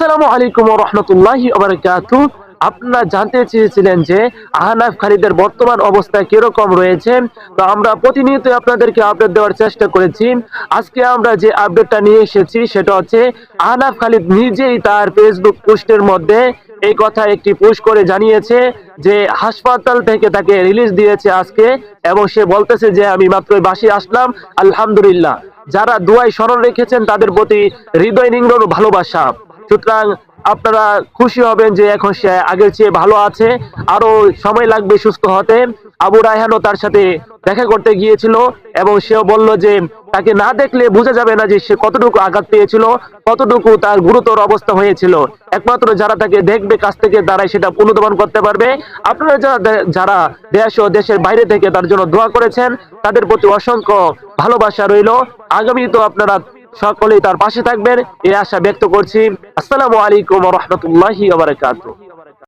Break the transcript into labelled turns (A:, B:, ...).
A: আসসালামু আলাইকুম রহমতুল্লাহি আবরকাতু আপনারা জানতে চেয়েছিলেন যে আহনাফ খালিদের বর্তমান অবস্থা কীরকম রয়েছে? তো আমরা প্রতিনিয়ত আপনাদেরকে আপডেট দেওয়ার চেষ্টা করেছি। আজকে আমরা যে আপডেটটা নিয়ে এসেছি সেটা হচ্ছে আহনাফ খালিদ নিজেই তার ফেসবুক পোস্টের মধ্যে এই কথা একটি পোস্ট করে জানিয়েছে যে হাসপাতাল থেকে তাকে রিলিজ দিয়েছে আজকে এবং সে বলতেছে যে আমি মাত্র বাসি আসলাম, আলহামদুলিল্লাহ। যারা দুয়াই স্মরণ রেখেছেন তাদের প্রতি হৃদয় নিংড়ন ভালোবাসা। সুতরাং আপনারা খুশি হবেন যে এখন সে আগের চেয়ে ভালো আছে। আরও সময় লাগবে সুস্থ হতে। আবু রায়হানও তার সাথে দেখা করতে গিয়েছিল এবং সেও বলল যে তাকে না দেখলে বোঝা যাবে না যে সে কতটুকু আঘাত পেয়েছিল, কতটুকু তার গুরুতর অবস্থা হয়েছিল। একমাত্র যারা তাকে দেখবে, কাছ থেকে তারাই সেটা পুনর্দমন করতে পারবে। আপনারা যারা যারা দেশ ও দেশের বাইরে থেকে তার জন্য দোয়া করেছেন, তাদের প্রতি অসংখ্য ভালোবাসা রইল। আগামী তো আপনারা সকলেই তার পাশে থাকবেন এই আশা ব্যক্ত করছি। আসসালামু আলাইকুম রহমতুল্লাহি